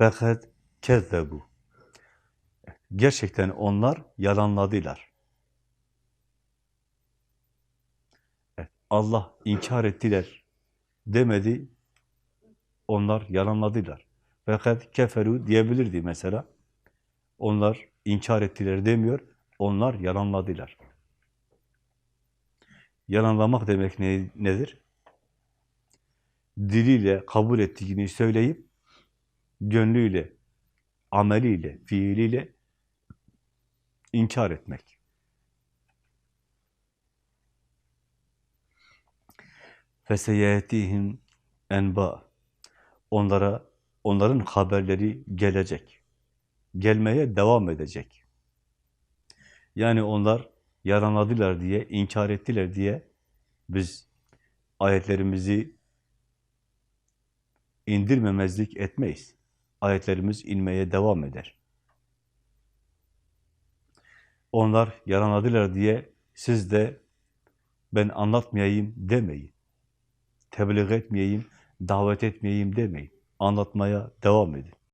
Fakat kezzebu. Gerçekten onlar yalanladılar. Allah inkar ettiler demedi, onlar yalanladılar. Fakat keferu diyebilirdi mesela. Onlar inkar ettiler demiyor, onlar yalanladılar. Yalanlamak demek ne, nedir? Diliyle kabul ettiğini söyleyip, gönlüyle, ameliyle, fiiliyle inkar etmek. فَسَيَاتِهِمْ enba. Onlara, onların haberleri gelecek. Gelmeye devam edecek. Yani onlar yalanladılar diye, inkar ettiler diye biz ayetlerimizi indirmemezlik etmeyiz. Ayetlerimiz inmeye devam eder. Onlar yalanladılar diye siz de ben anlatmayayım demeyin. Tebliğ etmeyeyim, davet etmeyeyim demeyin. Anlatmaya devam edin.